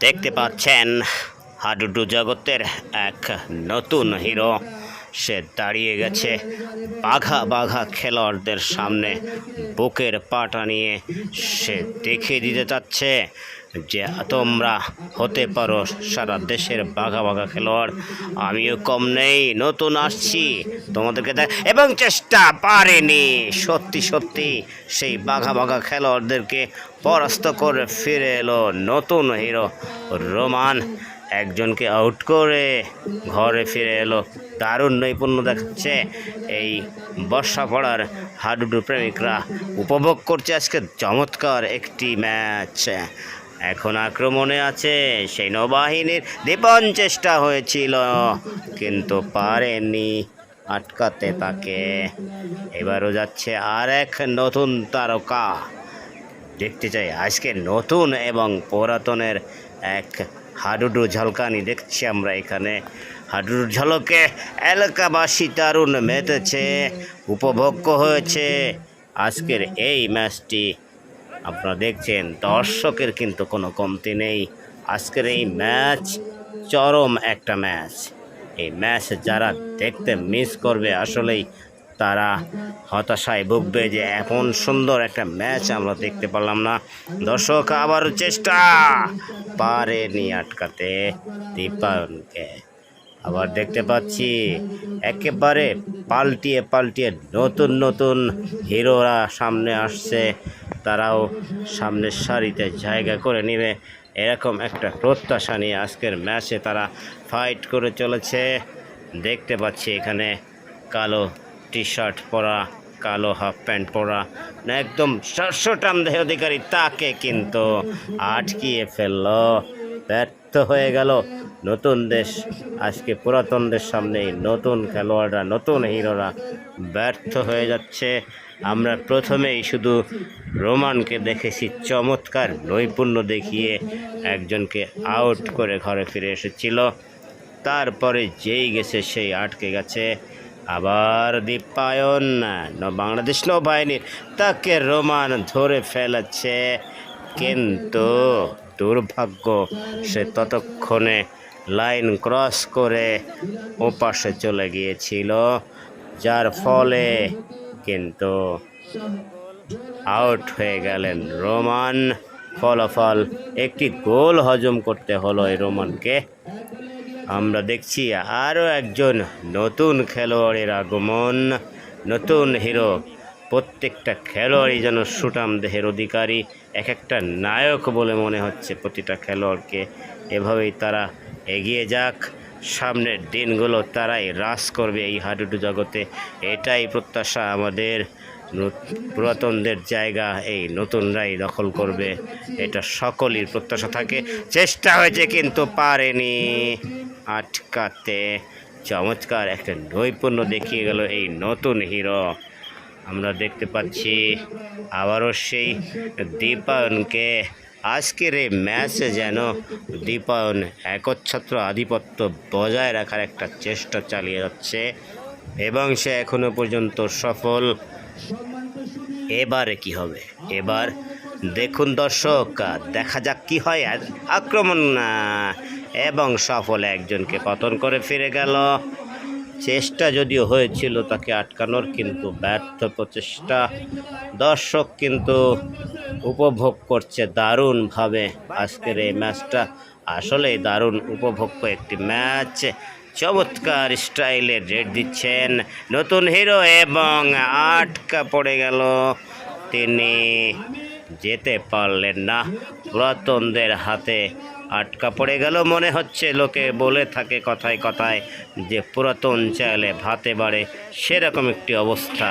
দেখতে পাচ্ছেন হাডুডু জগতের এক নতুন হিরো। সে দাঁড়িয়ে গেছে বাঘা বাঘা খেলোয়াড়দের সামনে, বুকের পাটা নিয়ে। সে দেখিয়ে দিতে চাচ্ছে যে তোমরা হতে পারো সারা দেশের বাঘা বাঘা খেলোয়াড়। আমিও কম নেই, নতুন আসছি। তোমাদেরকে এবং চেষ্টা পারেনি। সত্যি সত্যি, সেই বাঘা বাঘা খেলোয়াড়দেরকে পরাস্ত করে ফিরে এলো নতুন হিরো রোমান। একজনকে আউট করে ঘরে ফিরে এলো। দারুণ নৈপুণ্য দেখাচ্ছে এই বর্ষা পড়ার হাডুডু প্রেমিকরা। উপভোগ করছে আজকে চমৎকার একটি ম্যাচ। এখন আক্রমণে আছে সেই নৌবাহিনীর দীপন চেষ্টা হয়েছিল, কিন্তু পারেনি আটকাতে তাকে। এবারও যাচ্ছে আর এক নতুন তারকা। দেখতে চাই, আজকে নতুন এবং পুরাতনের এক হাডুডু ঝলকানি দেখছি আমরা এখানে। হাডুডু ঝলকে এলাকাবাসী দারুণ মেতেছে, উপভোগ্য হয়েছে। আজকের এই ম্যাচটি আপনারা দেখছেন, দর্শকের কিন্তু কোনো কমতি নেই। আজকের এই ম্যাচ চরম একটা ম্যাচ। এই ম্যাচ যারা দেখতে মিস করবে আসলেই তারা হতাশায় ভুগবে যে এমন সুন্দর একটা ম্যাচ আমরা দেখতে পারলাম না। দর্শক, আবার চেষ্টা। পারেনি আটকাতে দীপায়নকে আবার দেখতে পাচ্ছি, একেবারে পাল্টিয়ে পাল্টিয়ে নতুন নতুন হিরোরা সামনে আসছে। তারাও সামনের সারিতে জায়গা করে নেবে। এরকম একটা প্রত্যাশা নিয়ে আজকের ম্যাচে তারা ফাইট করে চলেছে। দেখতে পাচ্ছি এখানে কালো টি শার্ট পরা, কালো হাফ প্যান্ট পরা, একদম শস্যটাম দেহ অধিকারী তাকে কিন্তু আটকিয়ে ফেলল। ব্যর্থ হয়ে গেল নতুন দেশ, আজকে পুরাতনদের সামনে নতুন খেলোয়াড়রা, নতুন হিরোরা ব্যর্থ হয়ে যাচ্ছে। আমরা প্রথমেই শুধু রোমানকে দেখেছি, চমৎকার নৈপুণ্য দেখিয়ে একজনকে আউট করে ঘরে ফিরে এসেছিল। তারপরে যেই গেছে সেই আটকে গেছে। আবার দীপায়ন বাংলাদেশ নৌবাহিনীর তাকে রোমান ধরে ফেলেছে। কিন্তু দুর্ভাগ্য, সে ততক্ষণে লাইন ক্রস করে ওপাশে চলে গিয়েছিল, যার ফলে কিন্তু আউট হয়ে গেলেন রোমান। ফলাফল, একটি গোল হজম করতে হলো এই রোমানকে। আমরা দেখছি আরও একজন নতুন খেলোয়াড়ের আগমন, নতুন হিরো। প্রত্যেকটা খেলোয়াড়ই যেন সুটাম দেহের অধিকারী এক একটা নায়ক বলে মনে হচ্ছে প্রতিটা খেলোয়াড়কে। এভাবেই তারা এগিয়ে যাক। সামনের দিনগুলো তারাই হ্রাস করবে এই হাডুডু জগতে। এটাই প্রত্যাশা আমাদের। পুরাতনদের জায়গা এই নতুনরাই দখল করবে। এটা সকলের প্রত্যাশা থাকে। চেষ্টা হয়েছে কিন্তু পারেনি। আটকাতে। চমৎকার একটা নৈপুণ্য দেখিয়ে গেল এই নতুন হিরো। আমরা দেখতে পাচ্ছি আবারও সেই দীপায়নকে আজকের এই ম্যাচে যেন দীপায়ন একচ্ছত্র আধিপত্য বজায় রাখার একটা চেষ্টা চালিয়ে যাচ্ছে এবং সে এখনও পর্যন্ত সফল। এবারে কি হবে? এবার দেখুন দর্শক, দেখা যাক কি হয় আক্রমণ, এবং সফল একজনকে পতন করে ফিরে গেল। চেষ্টা যদিও হয়েছিল তাকে আটকানোর, কিন্তু ব্যর্থ প্রচেষ্টা। দর্শক কিন্তু উপভোগ করছে দারুণভাবে আজকের এই ম্যাচটা। আসলেই দারুণ উপভোগ্য একটি ম্যাচ। চমৎকার স্টাইলে রেড দিচ্ছেন নতুন হিরো এবং আটকা পড়ে গেল। তিনি যেতে পারলেন না। পুরাতনদের হাতে আটকা পড়ে গেল মনে হচ্ছে, লোকে বলে থাকে কথায় কথায় যে পুরাতন চাইলে ভাতে বাড়ে, সেরকম একটি অবস্থা।